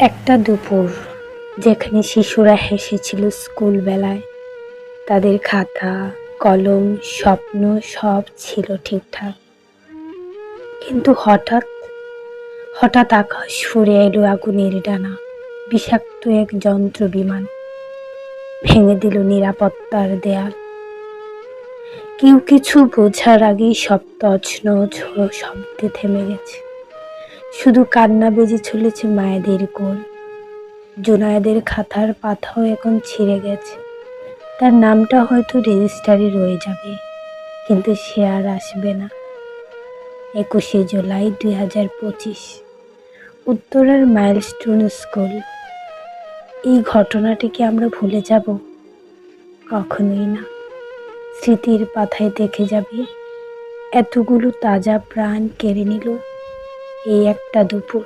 একটা দুপুর যেখানে শিশুরা হেসেছিল স্কুল বেলায় তাদের খাতা, কলম, স্বপ্ন সব ছিল ঠিকঠাক। কিন্তু হঠাৎ হঠাৎ আকাশ ফুরে এলো আগুনের ডানা, বিষাক্ত এক যন্ত্র বিমান। ভেঙে দিল নিরাপত্তার দেয়াল। কেউ কিছু বোঝার আগেই সব তছনছ শব্দে থেমে গেছে। শুধু কান্না বেজে চলেছে মায়েদের কোল। জোনায়েদের খাতার পাতাও এখন ছিঁড়ে গেছে। তার নামটা হয়তো রেজিস্টারে রয়ে যাবে, কিন্তু সে আর আসবে না। একুশে জুলাই দুই হাজার পঁচিশ, উত্তরার মাইলস্টোন স্কুল। এই ঘটনাটিকে আমরা ভুলে যাব? কখনোই না। স্মৃতির পাথায় দেখে যাবে, এতগুলো তাজা প্রাণ কেড়ে নিল এই একটা দুপুর।